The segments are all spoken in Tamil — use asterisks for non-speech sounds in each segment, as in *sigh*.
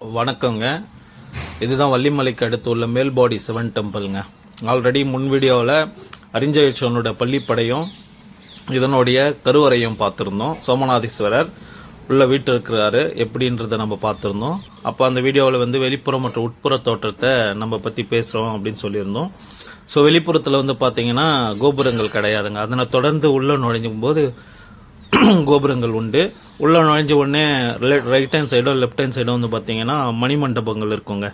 வணக்கங்க. இதுதான் வள்ளிமலைக்கு அடுத்து உள்ள மேல்பாடி சிவன் டெம்பிள்ங்க. ஆல்ரெடி முன் வீடியோவில் அறிஞ்சயச்சோனோட பள்ளிப்படையும் இதனுடைய கருவறையும் பார்த்துருந்தோம். சோமநாதீஸ்வரர் உள்ள வீட்டு இருக்கிறாரு எப்படின்றத நம்ம பார்த்துருந்தோம். அப்போ அந்த வீடியோவில் வந்து வெளிப்புற மற்றும் உட்புற தோற்றத்தை நம்ம பற்றி பேசுகிறோம் அப்படின்னு சொல்லியிருந்தோம். ஸோ வெளிப்புறத்தில் வந்து பார்த்தீங்கன்னா கோபுரங்கள் கிடையாதுங்க. அதனை தொடர்ந்து உள்ளே நுழைஞ்சும் போது *clears throat* கோபுரங்கள் உண்டு. உள்ளே நுழைஞ்ச உடனே ரைட் ஹேண்ட் சைடோ லெஃப்ட் ஹேண்ட் சைடோ வந்து பார்த்தீங்கன்னா மணிமண்டபங்கள் இருக்குங்க.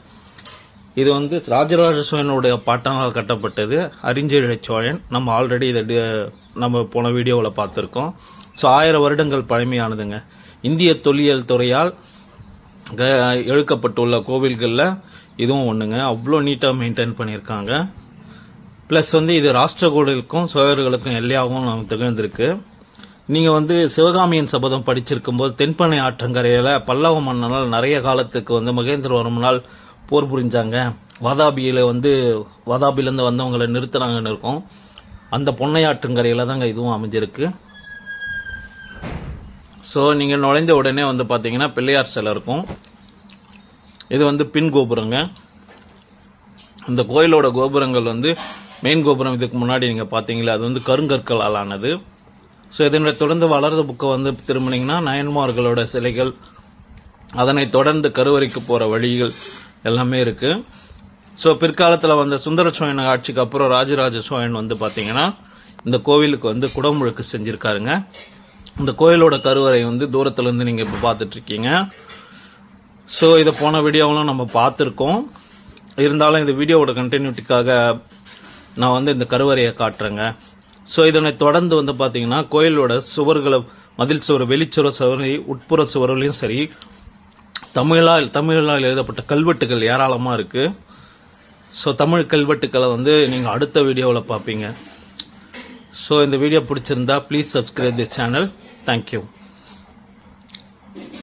இது வந்து ராஜராஜ சோழனுடைய பாட்டனால் கட்டப்பட்டது. அரிஞ்செழி சோழன். நம்ம ஆல்ரெடி இதை நம்ம போன வீடியோவில் பார்த்துருக்கோம் ஸோ ஆயிரம் வருடங்கள் பழமையானதுங்க. இந்திய தொல்லியல் துறையால் எழுக்கப்பட்டுள்ள கோவில்களில் இதுவும் ஒன்றுங்க அவ்வளோ நீட்டாக மெயின்டைன் பண்ணியிருக்காங்க ப்ளஸ் வந்து இது ராஷ்டிரகூடலுக்கும் சோழர்களுக்கும் எல்லையாகவும் நமக்கு திகழ்ந்திருக்கு. நீங்கள் வந்து சிவகாமியின் சபதம் படிச்சிருக்கும் போது தென்பனை ஆற்றங்கரையில் பல்லவ மன்னனால் நிறைய காலத்துக்கு வந்து மகேந்திரவர்மனால் போர் புரிஞ்சாங்க. வாதாபியில் வந்து வாதாபிலேருந்து வந்தவங்களை நிறுத்தினாங்கன்னு இருக்கும். அந்த பொன்னை தாங்க இதுவும் அமைஞ்சிருக்கு. ஸோ நீங்கள் நுழைஞ்ச உடனே வந்து பார்த்தீங்கன்னா பிள்ளையார் சிலை இருக்கும். இது வந்து பின் கோபுரங்க. இந்த கோயிலோட கோபுரங்கள் வந்து மெயின் கோபுரம் இதுக்கு முன்னாடி நீங்கள் பார்த்தீங்களா அது வந்து கருங்கற்களால் ஆனது ஸோ இதனை தொடர்ந்து வளர்ந்த புக்கை வந்து திரும்பினீங்கன்னா நயன்மார்களோட சிலைகள் அதனை தொடர்ந்து கருவறைக்கு போகிற வழிகள் எல்லாமே இருக்கு. ஸோ பிற்காலத்தில் வந்த சுந்தர சோழன் ஆட்சிக்கு அப்புறம் ராஜராஜ சோழன் வந்து பார்த்தீங்கன்னா இந்த கோவிலுக்கு வந்து குடமுழுக்கு செஞ்சுருக்காருங்க. இந்த கோயிலோட கருவறை வந்து தூரத்துலேருந்து நீங்கள் இப்போ பார்த்துட்ருக்கீங்க ஸோ இதை போன வீடியோவெலாம் நம்ம பார்த்துருக்கோம் இருந்தாலும் இந்த வீடியோவோட கண்டினியூட்டிக்காக நான் வந்து இந்த கருவறையை காட்டுறேங்க. ஸோ இதனை தொடர்ந்து வந்து பார்த்தீங்கன்னா கோயிலோட சுவர்களை மதில் சுவர் வெளிச்சுவர சுவரை உட்புற சுவர்களையும் சரி தமிழால் தமிழால் எழுதப்பட்ட கல்வெட்டுகள் ஏராளமாக இருக்குது ஸோ தமிழ் கல்வெட்டுக்களை வந்து நீங்கள் அடுத்த வீடியோவில் பார்ப்பீங்க ஸோ இந்த வீடியோ பிடிச்சிருந்தா please subscribe the channel thank you